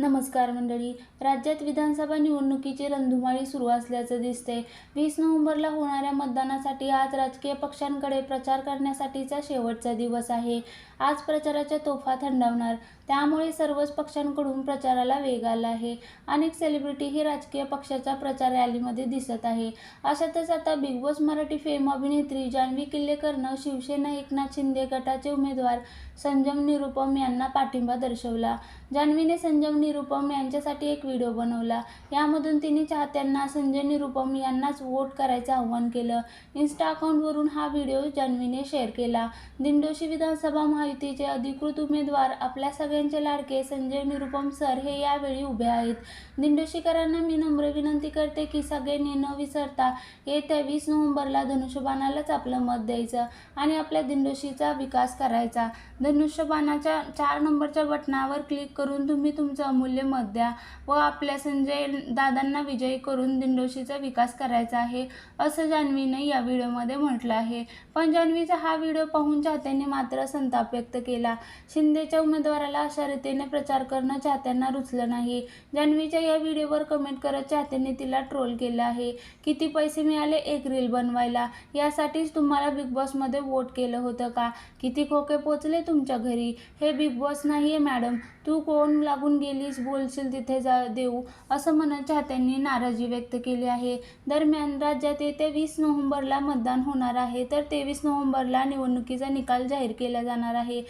नमस्कार मंडळी. राज्यात विधानसभा निवडणुकीची रणधुमाळी सुरू असल्याचं दिसतंय. वीस नोव्हेंबरला होणाऱ्या मतदानासाठी आज राजकीय पक्षांकडे प्रचार करण्यासाठीचा शेवटचा दिवस आहे. आज प्रचाराच्या तोफा थंडावणार. त्यामुळे सर्वच पक्षांकडून प्रचाराला वेग आला आहे. अनेक सेलिब्रिटीही राजकीय पक्षाच्या प्रचार रॅलीमध्ये दिसत आहे. अशातच आता बिग बॉस मराठी फेम अभिनेत्री जान्हवी किल्लेकरनं शिवसेना एकनाथ शिंदे गटाचे उमेदवार संजम निरुपम यांना पाठिंबा दर्शवला. जान्हवीने संजम निरुपम यांच्यासाठी एक व्हिडिओ बनवला. यामधून तिने चाहत्यांना संजय निरुपम यांनाच वोट करायचं आवाहन केलं. इन्स्टा अकाउंटवरून हा व्हिडिओ जान्हवीने शेअर केला. दिंडोशी विधानसभा महायुतीचे अधिकृत उमेदवार आपल्या सगळ्यांचे लाडके संजय निरुपम सर हे यावेळी उभे आहेत. दिंडोशीकरांना मी नम्र विनंती करते की सगळ्यांनी न विसरता येत्या वीस नोव्हेंबरला धनुष्यबाणालाच आपलं मत द्यायचं आणि आपल्या दिंडोशीचा विकास करायचा. धनुष्यबाणाच्या चार नंबरच्या बटनावर क्लिक करून तुम्ही तुमचं अमूल्य मत द्या व आपल्या संजय दादांना विजयी करून दिंडोशीचा विकास करायचा आहे असं जान्हवीने या व्हिडिओमध्ये म्हटलं आहे. पण जान्हवीचा हा व्हिडिओ पाहून चाहत्यांनी मात्र संताप व्यक्त केला. शिंदेच्या उमेदवाराला अशा रीतीने प्रचार करणं चाहत्यांना रुचलं नाही. जान्हवीच्या या व्हिडिओवर कमेंट करत चाहत्यांनी तिला ट्रोल केलं आहे. किती पैसे मिळाले एक रील बनवायला? यासाठीच तुम्हाला बिग बॉसमध्ये वोट केलं होतं का? किती खोके पोचले तुमच्या घरी? हे बिग बॉस नाही आहे मॅडम. तू कोण लागून गेली? गेलीस बोलशील तिथे जा देऊ असं म्हणत चाहत्यांनी नाराजी व्यक्त केली आहे. दरम्यान राज्यात येत्या वीस नोव्हेंबरला मतदान होणार आहे तर तेवीस नोव्हेंबरला निवडणुकीचा निकाल जाहीर केला जाणार आहे. त्या